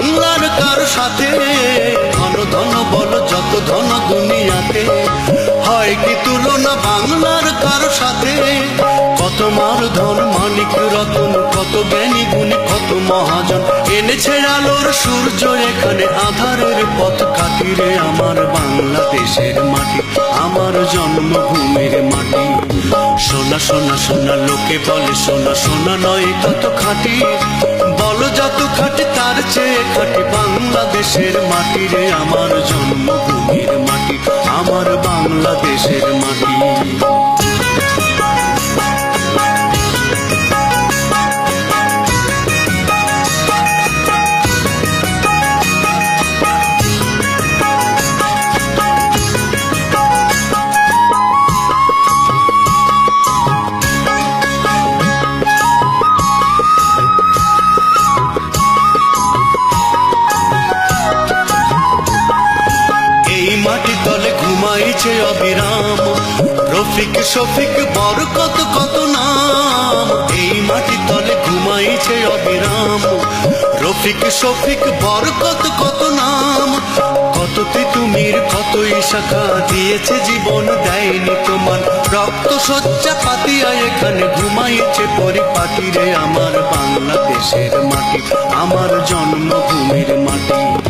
বাংলার কার সাথে? ধন ধন বল, যত ধন দুনিয়াতে। হয় কি তুলনা বাংলার কার সাথে? কত মার ধন মানিক রতন, কত জ্ঞানী গুণী, কত মহাজন। এনেছে আলোর সূর্য এখানে, আধারের পথ কাটিরে আমার বাংলাদেশের মাটি, আমার জন্মভূমির মাটি। সোনা সোনা সোনা, লোকে বলে সোনা সোনা নয় তত খাঁটি। বলো যত খাটি, তার চেয়ে খাটি বাংলাদেশের মাটি রে আমার জন্মভূমির মাটি, আমার বাংলাদেশের মাটি। রফিক শফিক বরকত কত নাম। এই মাটি তলে ঘুমাইছে অবিরাম। রফিক, শফিক বরকত কত নাম। কত তিতুমির কতই শাখা দিয়েছে জীবন দেয়নি তোমার রক্ত শয্যা পাতিয়া এখানে ঘুমাইছে পরিপাটি রে আমার বাংলাদেশের মাটি, আমার জন্মভূমির মাটি।